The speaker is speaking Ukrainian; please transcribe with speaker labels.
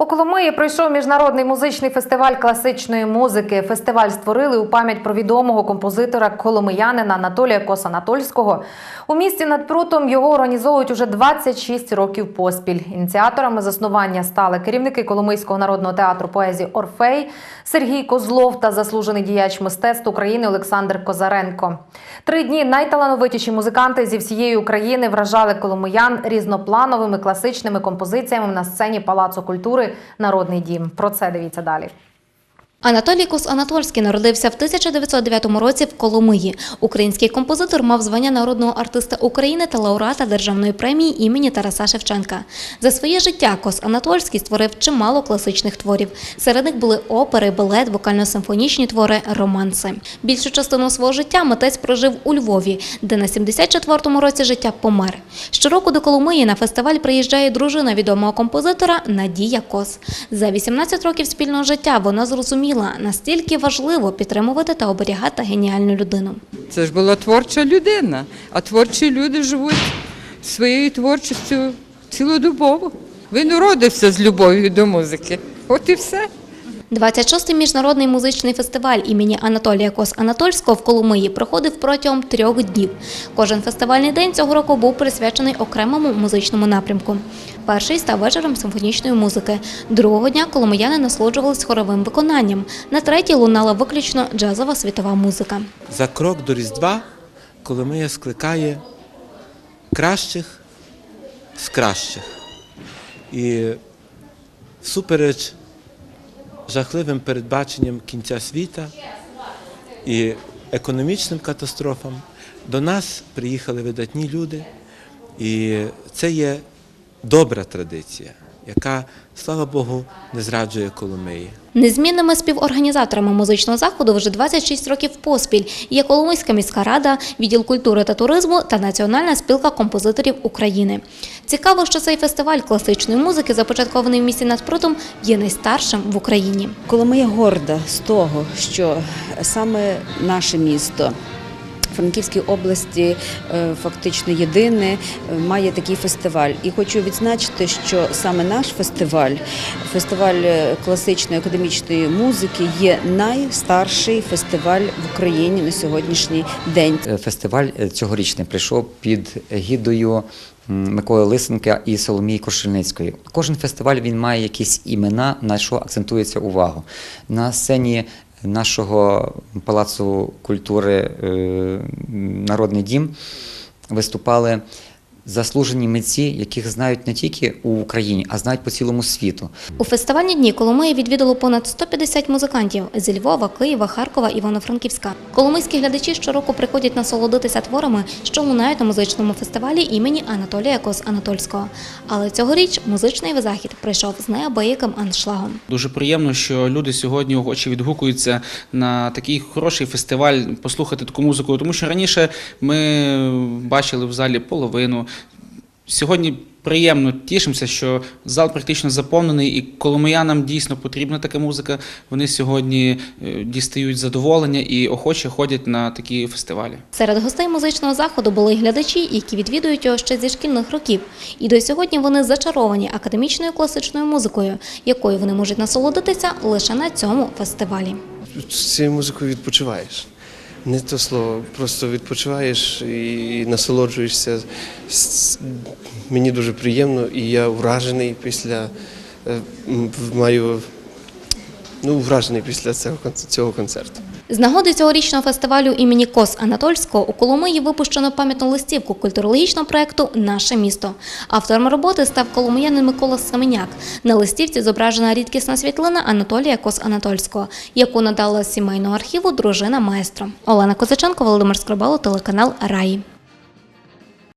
Speaker 1: У Коломиї пройшов міжнародний музичний фестиваль класичної музики. Фестиваль створили у пам'ять про відомого композитора коломиянина Анатолія Косанатольського. У місті над прутом його організовують уже 26 років поспіль. Ініціаторами заснування стали керівники Коломийського народного театру поезії Орфей Сергій Козлов та заслужений діяч мистецтв України Олександр Козаренко. Три дні найталановитіші музиканти зі всієї України вражали коломиян різноплановими класичними композиціями на сцені Палацу культури Народний дім. Про це дивіться далі.
Speaker 2: Анатолій Кос-Анатольський народився в 1909 році в Коломиї. Український композитор мав звання народного артиста України та лауреата Державної премії імені Тараса Шевченка. За своє життя Кос-Анатольський створив чимало класичних творів. Серед них були опери, балет, вокально-симфонічні твори, романси. Більшу частину свого життя митець прожив у Львові, де на 74-му році життя помер. Щороку до Коломиї на фестиваль приїжджає дружина відомого композитора Надія Кос. За 18 років спільного життя вона зрозуміла, настільки важливо підтримувати та оберігати геніальну людину.
Speaker 3: Це ж була творча людина, а творчі люди живуть своєю творчістю цілодобово. Він уродився з любов'ю до музики. От і все.
Speaker 2: 26-й міжнародний музичний фестиваль імені Анатолія Кос-Анатольського в Коломиї проходив протягом трьох днів. Кожен фестивальний день цього року був присвячений окремому музичному напрямку. Перший став вечором симфонічної музики. Другого дня коломияни насолоджувались хоровим виконанням. На третій лунала виключно джазова світова музика.
Speaker 4: За крок до Різдва Коломия скликає кращих з кращих. І всупереч жахливим передбаченням кінця світа і економічним катастрофам до нас приїхали видатні люди. І це є добра традиція, яка, слава Богу, не зраджує Коломиї.
Speaker 2: Незмінними співорганізаторами музичного заходу вже 26 років поспіль є Коломийська міська рада, відділ культури та туризму та Національна спілка композиторів України. Цікаво, що цей фестиваль класичної музики, започаткований в місті над прутом, є найстаршим в Україні.
Speaker 5: Коломия горда з того, що саме наше місто. В Франківській області е, фактично єдине е, має такий фестиваль. І хочу відзначити, що саме наш фестиваль, фестиваль е, класичної академічної музики, є найстарший фестиваль в Україні на сьогоднішній день.
Speaker 6: Фестиваль цьогорічний прийшов під гідою Миколи Лисенка і Соломії Кошельницької. Кожен фестиваль він має якісь імена, на що акцентується увагу. На сцені нашого палацу культури е, Народний дім виступали заслужені митці, яких знають не тільки у Україні, а знають по цілому світу.
Speaker 2: У фестивальні дні Коломиї відвідало понад 150 музикантів зі Львова, Києва, Харкова, Івано-Франківська. Коломийські глядачі щороку приходять насолодитися творами, що лунають на музичному фестивалі імені Анатолія Кос-Анатольського. Але цьогоріч музичний захід прийшов з неабияким аншлагом.
Speaker 7: Дуже приємно, що люди сьогодні охоче відгукуються на такий хороший фестиваль послухати таку музику, тому що раніше ми бачили в залі половину. Сьогодні приємно тішимося, що зал практично заповнений, і коломиянам дійсно потрібна така музика. Вони сьогодні е, дістають задоволення і охоче ходять на такі фестивалі.
Speaker 2: Серед гостей музичного заходу були глядачі, які відвідують його ще зі шкільних років. І до сьогодні вони зачаровані академічною класичною музикою, якою вони можуть насолодитися лише на цьому фестивалі.
Speaker 8: з цією музикою відпочиваєш. Не то слово, просто відпочиваєш і насолоджуєшся. Мені дуже приємно, і я вражений після е, маю ну, вражений після цього цього концерту.
Speaker 2: З нагоди цьогорічного фестивалю імені Кос Анатольського у Коломиї випущено пам'ятну листівку культурологічного проєкту Наше місто. Автором роботи став коломиянин Микола Семеняк. На листівці зображена рідкісна світлина Анатолія Кос Анатольського, яку надала сімейного архіву дружина маестро. Олена Козаченко, Володимир Скрибало, телеканал Раї.